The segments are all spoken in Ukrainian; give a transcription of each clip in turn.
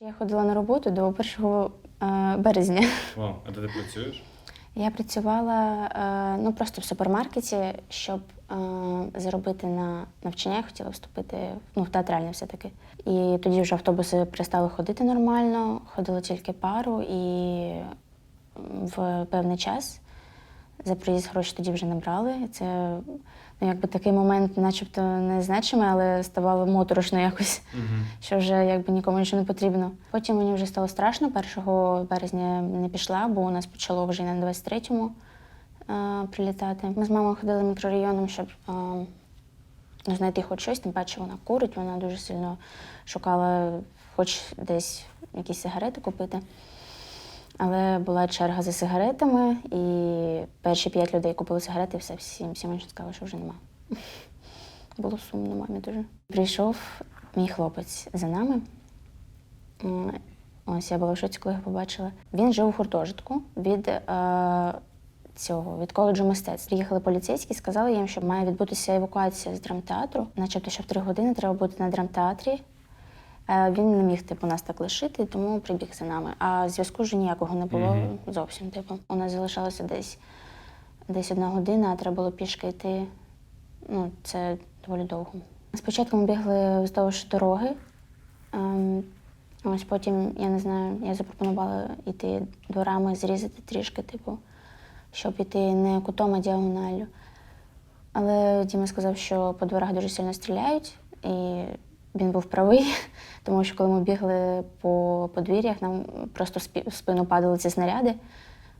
Я ходила на роботу до 1 е, березня. Вау, а де ти працюєш? Я працювала е, ну, просто в супермаркеті, щоб е, заробити на навчання. Я хотіла вступити ну, в театральне все-таки. І тоді вже автобуси перестали ходити нормально, ходило тільки пару, і в певний час за проїзд гроші тоді вже не брали. Це якби такий момент, начебто незначимий, але ставало моторошно якось Угу. що вже якби нікому нічого не потрібно. Потім мені вже стало страшно. 1 березня не пішла, бо у нас почало вже на 23-му е, прилітати. Ми з мамою ходили мікрорайоном, щоб е, ну, знайти хоч щось, тим паче вона курить, вона дуже сильно шукала хоч десь якісь сигарети купити. Але була черга за сигаретами, і перші п'ять людей купили сигарети, і все, всім, всім іншим сказали, що вже нема. Було сумно мамі дуже. Прийшов мій хлопець за нами. Ось я була в шоці, коли його побачила. Він жив у гуртожитку від е, цього від коледжу мистецтв. Приїхали поліцейські, сказали їм, що має відбутися евакуація з драмтеатру. Начебто, що в три години треба бути на драмтеатрі. Е, він не міг типу нас так лишити, тому прибіг за нами. А зв'язку вже ніякого не було Мгм. зовсім. Типу, у нас залишалося десь десь одна година, а треба було пішки йти. Ну, це доволі довго. Спочатку ми бігли вздовж дороги. Ем, ось потім, я не знаю, я запропонувала йти дворами, зрізати трішки, типу, щоб йти не кутом, а діагоналлю. Але Діма сказав, що по дворах дуже сильно стріляють, і він був правий, тому що коли ми бігли по подвір'ях, нам просто в спі- в спину падали ці снаряди.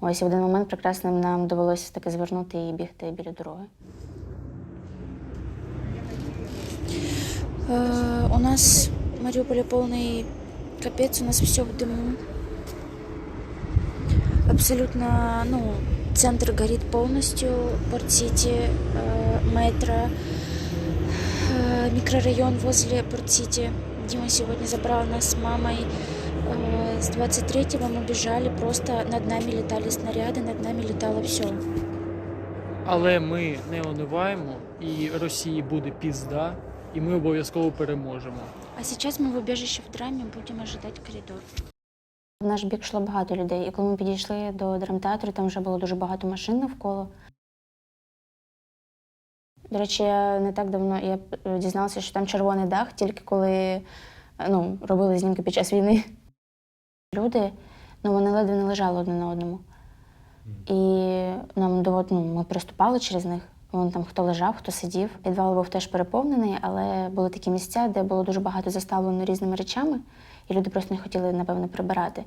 Ось і в один момент прекрасним нам довелося таки звернути і бігти біля дороги. Э, У нас в Мариуполе полный капец, у нас все в дыму. Абсолютно, ну, центр горит полностью, Порт-Сити, э, метро, э, микрорайон возле Порт-Сити. Дима сегодня забрал нас с мамой. Э, С 23-го мы бежали, просто над нами летали снаряды, над нами летало все. Але ми не униваємо, і Росії буде пізда, і ми обов'язково переможемо. А сейчас мы в убежище в драме будем ожидать коридор. В наш бік йшло багато людей, і коли ми підійшли до драмтеатру, там вже було дуже багато машин навколо. До речі, я не так давно я е, дізналася, що там червоний дах, тільки коли е, ну, робили знімки під час війни. Люди, ну вони ледве не лежали одне на одному. І нам ну, ми приступали через них. Вон там хто лежав, хто сидів. Підвал був теж переповнений, але були такі місця, де було дуже багато заставлено різними речами, і люди просто не хотіли, напевно, прибирати.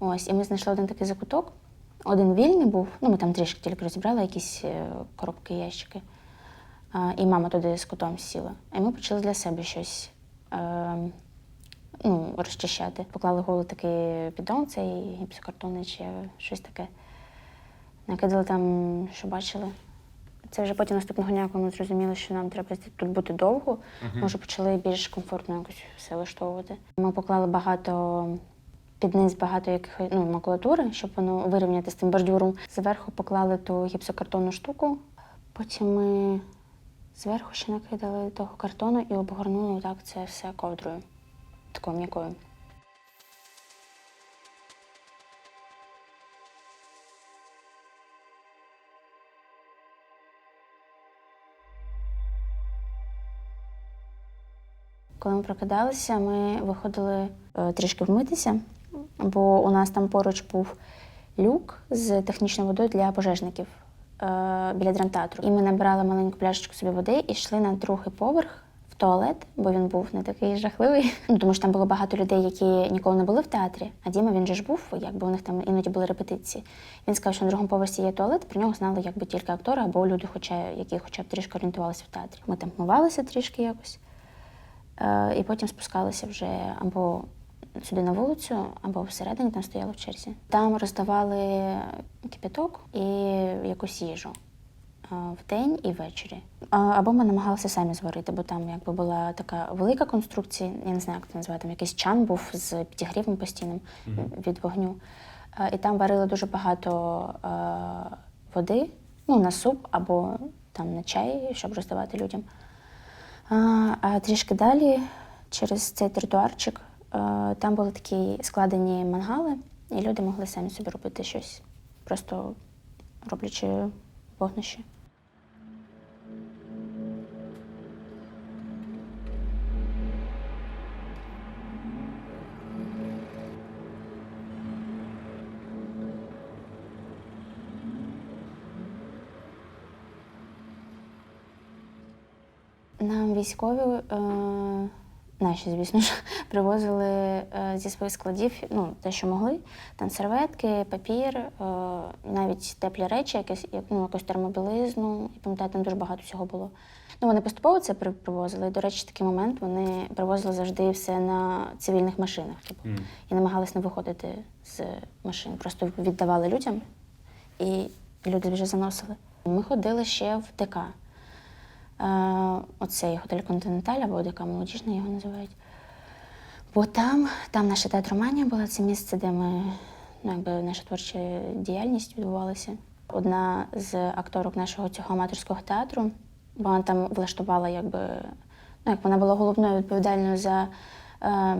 Ось, і ми знайшли один такий закуток. Один вільний був, ну ми там трішки тільки розібрали якісь е, коробки, ящики. І мама туди з котом сіла. І ми почали для себе щось е, ну, розчищати. Поклали голий такий піддон, цей гіпсокартонний чи щось таке. Накидали там, що бачили. Це вже потім наступного дня, коли ми зрозуміли, що нам треба тут бути довго, ми вже почали більш комфортно якось все влаштовувати. Ми поклали багато під низ багато яких ну, макулатури, щоб воно вирівняти з тим бордюром. Зверху поклали ту гіпсокартонну штуку. Потім ми зверху ще накидали того картону і обгорнули так це все ковдрою, такою м'якою. Коли ми прокидалися, ми виходили е, трішки вмитися, бо у нас там поруч був люк з технічною водою для пожежників біля драмтеатру. І ми набрали маленьку пляшечку собі води і йшли на другий поверх туалет, бо він був не такий жахливий. Ну, тому що там було багато людей, які ніколи не були в театрі. А Діма він же ж був, якби у них там іноді були репетиції. Він сказав, що на другому поверсі є туалет, про нього знали якби тільки актори або люди, хоча, які хоча б трішки орієнтувалися в театрі. Ми там вмивалися трішки якось. Е, І потім спускалися вже або сюди на вулицю, або всередині там стояли в черзі. Там роздавали кипяток і якусь їжу е, вдень і ввечері. Або ми намагалися самі зварити, бо там якби була така велика конструкція, я не знаю, як це називати, там якийсь чан був з підігрівом постійним від вогню. І там варили дуже багато води, ну, на суп або там на чай, щоб роздавати людям. А трішки далі, через цей тротуарчик, там були такі складені мангали, і люди могли самі собі робити щось, просто роблячи вогнище. Нам військові, е, наші, звісно ж, привозили е, зі своїх складів ну, те, що могли. Там серветки, папір, е, навіть теплі речі, якісь, як, ну, якусь термобілизну. І пам'ятаю, там дуже багато всього було. Ну, вони поступово це привозили. І, до речі, такий момент вони привозили завжди все на цивільних машинах. Типу, і намагались не виходити з машин. Просто віддавали людям, і люди вже заносили. Ми ходили ще в ДК. Е, оцей готель Континенталь або ДК молодіжний його називають. Бо там, там наша театроманія була, це місце, де ми, ну, якби наша творча діяльність відбувалася. Одна з акторок нашого цього аматорського театру, бо вона там влаштувала, якби, ну, як вона була головною відповідальною за е,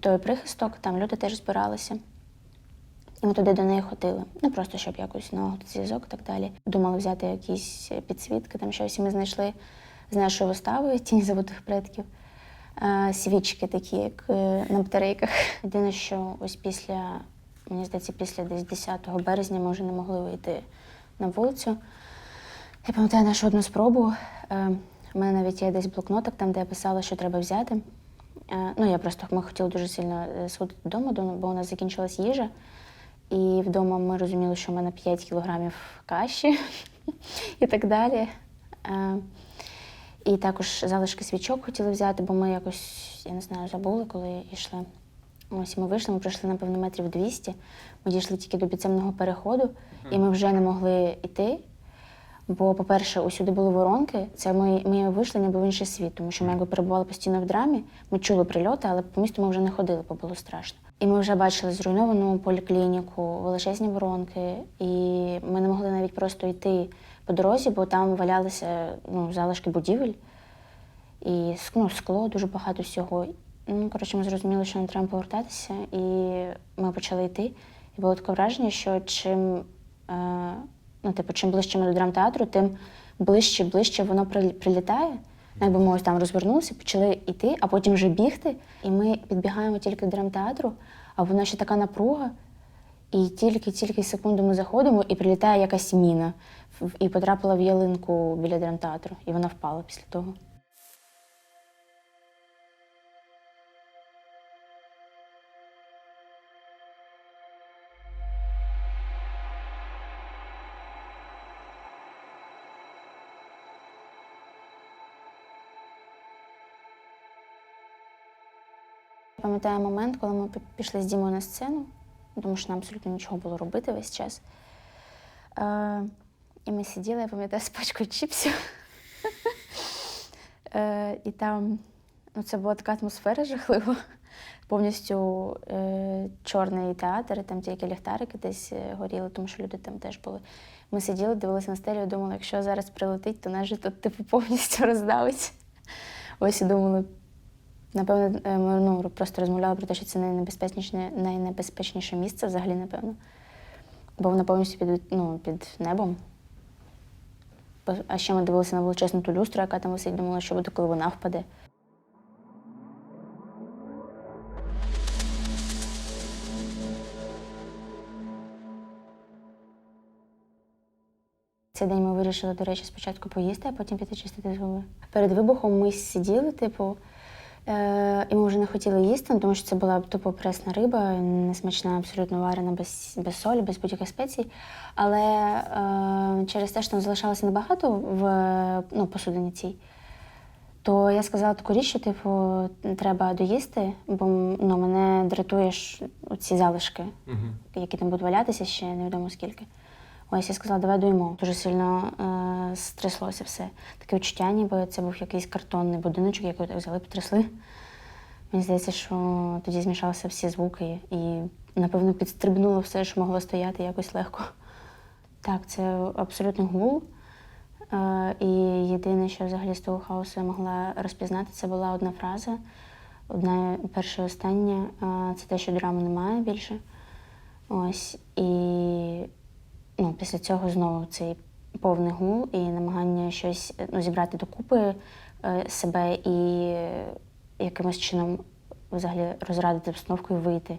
той прихисток, там люди теж збиралися. Ми туди до неї ходили. Не просто щоб якось налагодити зв'язок і так далі. Думали взяти якісь підсвітки, там щось. Ми знайшли з нашої вистави Тінь забутих предків. е, Свічки такі, як е, на батарейках. Єдине, що ось після, мені здається, після десь 10 березня ми вже не могли вийти на вулицю. Я пам'ятаю нашу одну спробу. Е, У мене навіть є десь блокнотик, там, де я писала, що треба взяти. Е, Ну, я просто ми хотіли дуже сильно е, сходити додому, бо у нас закінчилась їжа. І вдома ми розуміли, що в мене 5 кілограмів каші і так далі. Е, І також залишки свічок хотіли взяти, бо ми якось, я не знаю, забули, коли йшли. Ось ми вийшли, ми пройшли, напевно, метрів 200. Ми дійшли тільки до підземного переходу, і ми вже не могли йти. Бо, по-перше, усюди були воронки. Це ми, ми вийшли ніби в інший світ, тому що ми якби перебували постійно в драмі. Ми чули прильоти, але по місту ми вже не ходили, бо було страшно. І ми вже бачили зруйновану поліклініку, величезні воронки, і ми не могли навіть просто йти по дорозі, бо там валялися ну, залишки будівель і ну, скло, дуже багато всього. Ну, коротше, ми зрозуміли, що нам треба повертатися, і ми почали йти. І було таке враження, що чим, е, ну, типу, чим ближче ми до драмтеатру, тим ближче, ближче воно прилітає. Ну, Якби ми ось там розвернулися, почали йти, а потім вже бігти. І ми підбігаємо тільки до драмтеатру, а воно ще така напруга. І тільки-тільки секунду ми заходимо, і прилітає якась міна. І потрапила в ялинку біля драмтеатру, і вона впала після того. Пам'ятаю момент, коли ми пішли з Дімою на сцену, тому що нам абсолютно нічого було робити весь час. Е, і ми сиділи, я пам'ятаю, з пачкою чіпсів. Е, і там ну, це була така атмосфера жахлива. Повністю е, чорний театр, і там тільки ліхтарики десь е, горіли, тому що люди там теж були. Ми сиділи, дивилися на стелю і думали, якщо зараз прилетить, то нас же тут типу повністю роздавить. Ось і думали, Напевно, е, ми ну, просто розмовляли про те, що це найнебезпечніше, найнебезпечніше місце взагалі, напевно. Бо воно повністю під, ну, під небом. А ще ми дивилися на величезну ту люстру, яка там висить, думали, що буде, коли вона впаде. Цей день ми вирішили, до речі, спочатку поїсти, а потім піти чистити зуби. Перед вибухом ми сиділи, типу, і ми вже не хотіли їсти, тому що це була тупо пресна риба, несмачна, абсолютно варена, без, без солі, без будь-яких спецій. Але е- через те, що там залишалося небагато в ну, посудині цій, то я сказала таку річ, що типу, треба доїсти, бо ну, мене дратує ж ці залишки, які там будуть валятися ще невідомо скільки. Ось я сказала, давай доїмо. Дуже сильно е, стряслося все. Таке відчуття, ніби це був якийсь картонний будиночок, який так взяли, потрясли. Мені здається, що тоді змішалися всі звуки і, напевно, підстрибнуло все, що могло стояти якось легко. Так, це абсолютно гул. Е, і єдине, що взагалі з того хаосу я могла розпізнати, це була одна фраза. Одне перше і останнє а, це те, що драми немає більше. Ось. І ну, після цього знову цей повний гул і намагання щось ну, зібрати докупи е, себе і якимось чином взагалі розрадити обстановку і вийти.